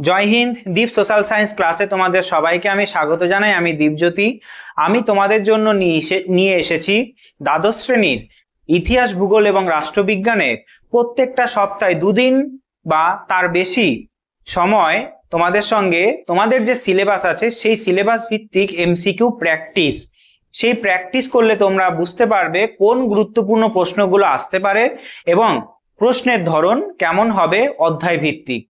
জয় Hind, Deep social science ক্লাসে তোমাদের সবাইকে আমি স্বাগত জানাই। আমি দীপজ্যোতি। আমি তোমাদের জন্য নিয়ে এসে- নিয়ে এসেছি দ্বাদশ শ্রেণির ইতিহাস, ভূগোল এবং রাষ্ট্রবিজ্ঞানের প্রত্যেকটা সপ্তাহে দুদিন বা তার বেশি সময় তোমাদের সঙ্গে তোমাদের যে সিলেবাস আছে, সেই সিলেবাস ভিত্তিক এমসিকিউ প্র্যাকটিস। সেই প্র্যাকটিস করলে তোমরা বুঝতে পারবে কোন গুরুত্বপূর্ণ প্রশ্নগুলো আসতে পারে এবং প্রশ্নের ধরন কেমন হবে অধ্যায় ভিত্তিক।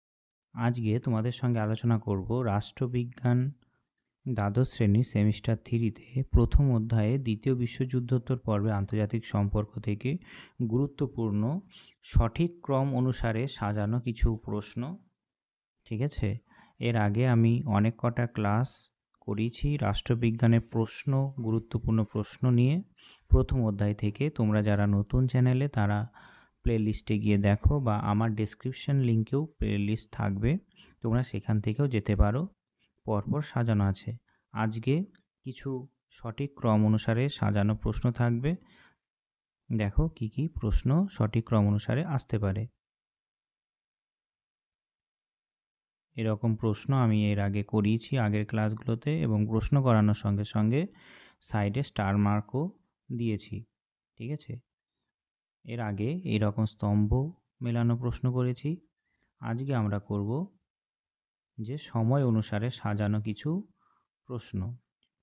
আজকে তোমাদের সঙ্গে আলোচনা করব রাষ্ট্রবিজ্ঞান দ্বাদশ শ্রেণির সেমিস্টার থ্রিতে প্রথম অধ্যায়ে দ্বিতীয় বিশ্বযুদ্ধোত্তর পর্বে আন্তর্জাতিক সম্পর্ক থেকে গুরুত্বপূর্ণ সঠিক ক্রম অনুসারে সাজানো কিছু প্রশ্ন, ঠিক আছে? এর আগে আমি অনেক কটা ক্লাস করিয়েছি রাষ্ট্রবিজ্ঞানের প্রশ্ন, গুরুত্বপূর্ণ প্রশ্ন নিয়ে। প্রথম অধ্যায় থেকে তোমরা যারা নতুন চ্যানেলে তারা প্লে লিস্টে গিয়ে দেখো বা আমার ডেসক্রিপশন লিঙ্কেও প্লেলিস্ট থাকবে। তোমরা সেখান থেকেও যেতে পারো। পরপর সাজানো আছে। আজকে কিছু সঠিক ক্রম অনুসারে সাজানো প্রশ্ন থাকবে। দেখো কি কি প্রশ্ন সঠিক ক্রম অনুসারে আসতে পারে। এরকম প্রশ্ন আমি এর আগে করিয়েছি আগের ক্লাসগুলোতে এবং প্রশ্ন করানোর সঙ্গে সঙ্গে সাইডে স্টার মার্কও দিয়েছি। ঠিক আছে? এর আগে এই রকম স্তম্ভ মেলানো প্রশ্ন করেছি। আজকে আমরা করব যে সময় অনুসারে সাজানো কিছু প্রশ্ন।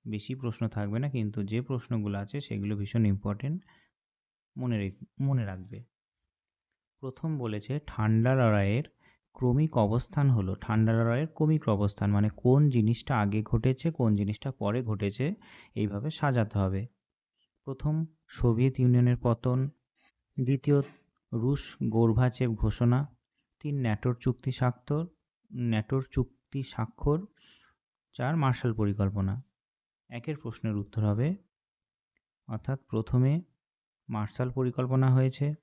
বেশি প্রশ্ন থাকবে না, কিন্তু যে প্রশ্নগুলো আছে সেগুলো ভীষণ ইম্পর্টেন্ট মনে মনে রাখবে। প্রথম বলেছে, ঠান্ডা লড়াইয়ের ক্রমিক অবস্থান হলো। ঠান্ডা লড়াইয়ের ক্রমিক অবস্থান মানে কোন জিনিসটা আগে ঘটেছে, কোন জিনিসটা পরে ঘটেছে, এইভাবে সাজাতে হবে। প্রথম সোভিয়েত ইউনিয়নের পতন দ্বিতীয়, রুশ গোর্বাচেভ ঘোষণা। তিন, ন্যাটোর চুক্তি স্বাক্ষর, ন্যাটোর চুক্তি স্বাক্ষর, চার, মার্শাল পরিকল্পনা। একের প্রশ্নের উত্তর হবে, অর্থাৎ প্রথমে মার্শাল পরিকল্পনা হয়েছে,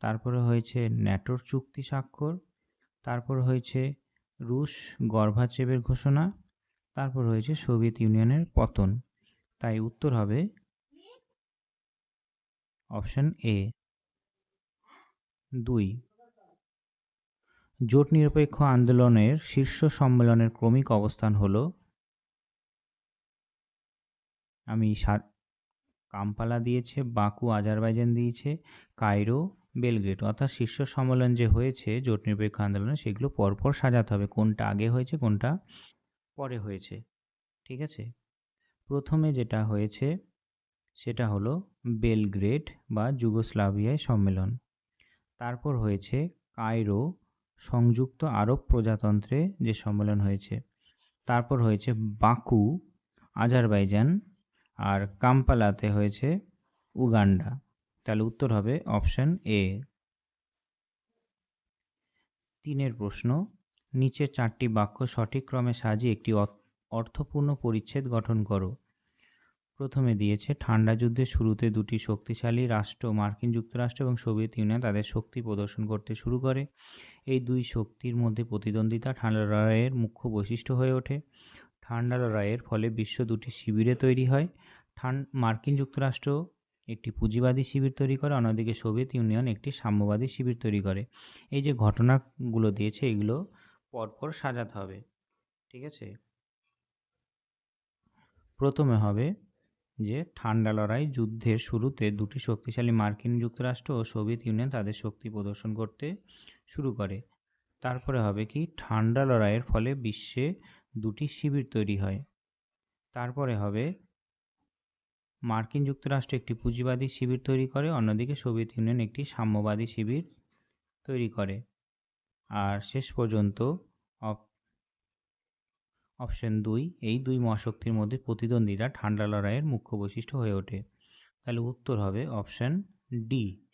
তারপরে হয়েছে ন্যাটোর চুক্তি স্বাক্ষর, তারপর হয়েছে রুশ গর্ভাচেবের ঘোষণা, তারপর হয়েছে সোভিয়েত ইউনিয়নের পতন। তাই উত্তর হবে অপশন এ। দুই। জোট নিরপেক্ষ আন্দোলনের শীর্ষ সম্মেলনের ক্রমিক অবস্থান হল আমি কাম্পালা দিয়েছে, বাকু, আজারবাইজান দিয়েছে, কায়রো বেলগ্রেড অর্থাৎ শীর্ষ সম্মেলন যে হয়েছে জোট নিরপেক্ষ আন্দোলনে, সেগুলো পরপর সাজাতে হবে, কোনটা আগে হয়েছে, কোনটা পরে হয়েছে। ঠিক আছে? প্রথমে যেটা হয়েছে, সেটা হলো বেলগ্রেড বা যুগোস্লাভিয়ায় সম্মেলন। তারপর হয়েছে কায়রো, সংযুক্ত আরব প্রজাতন্ত্রে যে সম্মেলন হয়েছে। তারপর হয়েছে বাকু, আজারবাইজান আর কাম্পালাতে হয়েছে উগান্ডা। তাহলে উত্তর হবে অপশন এ। তিনের প্রশ্ন নিচে চারটি বাক্য সঠিক ক্রমে সাজিয়ে একটি অর্থপূর্ণ পরিচ্ছেদ গঠন করো। প্রথমে দিয়েছে, ঠান্ডা যুদ্ধের শুরুতে দুটি শক্তিশালী রাষ্ট্র, মার্কিন যুক্তরাষ্ট্র এবং সোভিয়েত ইউনিয়ন, তাদের শক্তি প্রদর্শন করতে শুরু করে। এই দুই শক্তির মধ্যে প্রতিদ্বন্দ্বিতা ঠান্ডা লড়াইয়ের মুখ্য বৈশিষ্ট্য হয়ে ওঠে। ঠান্ডা লড়াইয়ের ফলে বিশ্ব দুটি শিবিরে তৈরি হয়। ঠান, মার্কিন যুক্তরাষ্ট্র একটি পুঁজিবাদী শিবির তৈরি করে, অন্যদিকে সোভিয়েত ইউনিয়ন একটি সাম্যবাদী শিবির তৈরি করে। এই যে ঘটনাগুলো দিয়েছে, এগুলো পরপর সাজাতে হবে, ঠিক আছে? প্রথমে হবে যে ঠান্ডা লড়াই যুদ্ধের শুরুতে দুটি শক্তিশালী মার্কিন যুক্তরাষ্ট্র ও সোভিয়েত ইউনিয়ন তাদের শক্তি প্রদর্শন করতে শুরু করে। তারপরে হবে কি, ঠান্ডা লড়াইয়ের ফলে বিশ্বে দুটি শিবির তৈরি হয়। তারপরে হবে, মার্কিন যুক্তরাষ্ট্র একটি পুঁজিবাদী শিবির তৈরি করে, অন্যদিকে সোভিয়েত ইউনিয়ন একটি সাম্যবাদী শিবির তৈরি করে। আর শেষ পর্যন্ত অপশন দুই, এই দুই মহাশক্তির মধ্যে প্রতিদ্বন্দ্বিতা ঠান্ডা লড়াইয়ের মুখ্য বৈশিষ্ট্য হয়ে ওঠে। তাহলে উত্তর হবে অপশন ডি।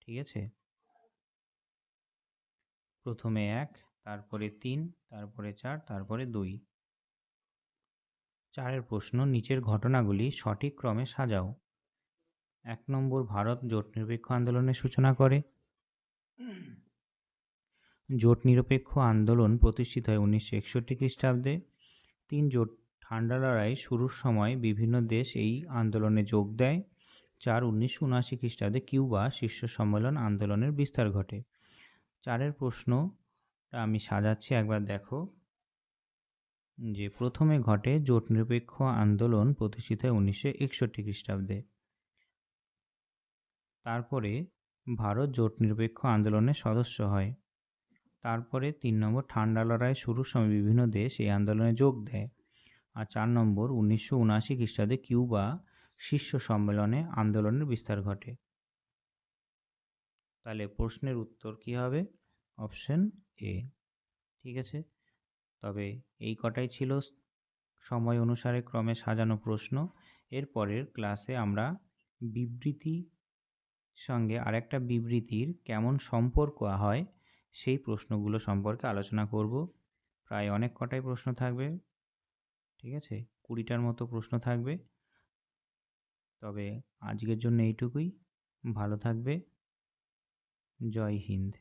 ঠিক আছে? প্রথমে এক, তারপরে তিন, তারপরে চার, তারপরে দুই। চারের প্রশ্ন, নিচের ঘটনাগুলি সঠিক ক্রমে সাজাও। এক নম্বর, ভারত জোট নিরপেক্ষ আন্দোলনের সূচনা করে। জোট নিরপেক্ষ আন্দোলন প্রতিষ্ঠিত হয় উনিশশো একষট্টি খ্রিস্টাব্দে। তিন জোট ঠান্ডা লড়াই শুরুর সময় বিভিন্ন দেশ এই আন্দোলনে যোগ দেয়। চার উনিশশো উনআশি খ্রিস্টাব্দে কিউবা শীর্ষ সম্মেলন আন্দোলনের বিস্তার ঘটে। চারের প্রশ্ন তা আমি সাজাচ্ছি, একবার দেখো। যে প্রথমে ঘটে জোট নিরপেক্ষ আন্দোলন প্রতিষ্ঠিত হয় উনিশশো একষট্টি খ্রিস্টাব্দে। তারপরে ভারত জোট নিরপেক্ষ আন্দোলনের সদস্য হয়। তারপরে তিন নম্বর, ঠান্ডা লড়াই শুরুর সময় বিভিন্ন দেশ এই আন্দোলনে যোগ দেয়। আর চার নম্বর, উনিশশো উনআশি খ্রিস্টাব্দে কিউবা শীর্ষ সম্মেলনে আন্দোলনের বিস্তার ঘটে। তাহলে প্রশ্নের উত্তর কি হবে? Option A. ঠিক আছে? তবে এই কটাই ছিল সময় অনুসারে ক্রমে সাজানো প্রশ্ন। এর পরের ক্লাসে আমরা বিবৃতি সঙ্গে আরেকটা বিবৃতির কেমন সম্পর্ক হয় সেই প্রশ্নগুলো সম্পর্কে আলোচনা করব। প্রায় অনেক কটাই প্রশ্ন থাকবে। ঠিক আছে? কুড়িটার মতো প্রশ্ন থাকবে। তবে আজকের জন্য এইটুকুই। ভালো থাকবে। জয় হিন্দ।